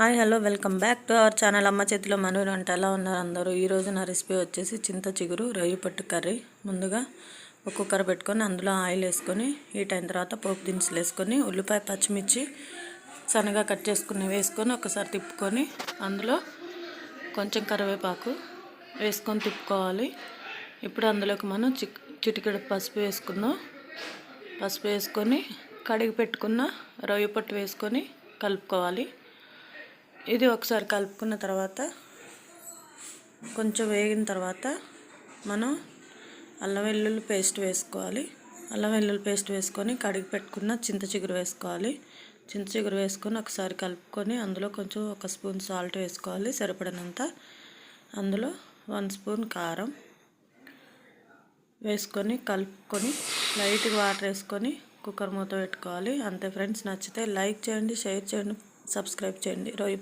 Hi hello welcome back to our channel. అమ్మ చేతిలో మనూరు అంటే ఎలా ఉన్నారు అందరూ? ఈరోజు నా రెసిపీ వచ్చేసి చింత చిగురు రొయ్యి పట్టు కర్రీ. ముందుగా ఒక పెట్టుకొని అందులో ఆయిల్ వేసుకొని హీట్ అయిన తర్వాత పోపు దినుసులు వేసుకొని ఉల్లిపాయ పచ్చిమిర్చి సన్నగా కట్ చేసుకుని వేసుకొని ఒకసారి తిప్పుకొని అందులో కొంచెం కరివేపాకు వేసుకొని తిప్పుకోవాలి. ఇప్పుడు అందులోకి మనం చిక్ చిటికెడు పసుపు వేసుకుందాం. పసుపు వేసుకొని కడిగి పెట్టుకున్న రొయ్యి పట్టు వేసుకొని కలుపుకోవాలి. ఇది ఒకసారి కలుపుకున్న తర్వాత కొంచెం వేగిన తర్వాత మనం అల్లం వెల్లుల్లి పేస్ట్ వేసుకోవాలి. అల్లం వెల్లుల్లి పేస్ట్ వేసుకొని కడిగి పెట్టుకున్న చింత చిగురు వేసుకోవాలి. చింత చిగురు వేసుకొని ఒకసారి కలుపుకొని అందులో కొంచెం ఒక స్పూన్ సాల్ట్ వేసుకోవాలి సరిపడినంత. అందులో వన్ స్పూన్ కారం వేసుకొని కలుపుకొని లైట్గా వాటర్ వేసుకొని కుక్కర్ మూత పెట్టుకోవాలి. అంతే ఫ్రెండ్స్ నచ్చితే లైక్ చేయండి షేర్ చేయండి సబ్స్క్రైబ్ చేయండి. రొయ్యి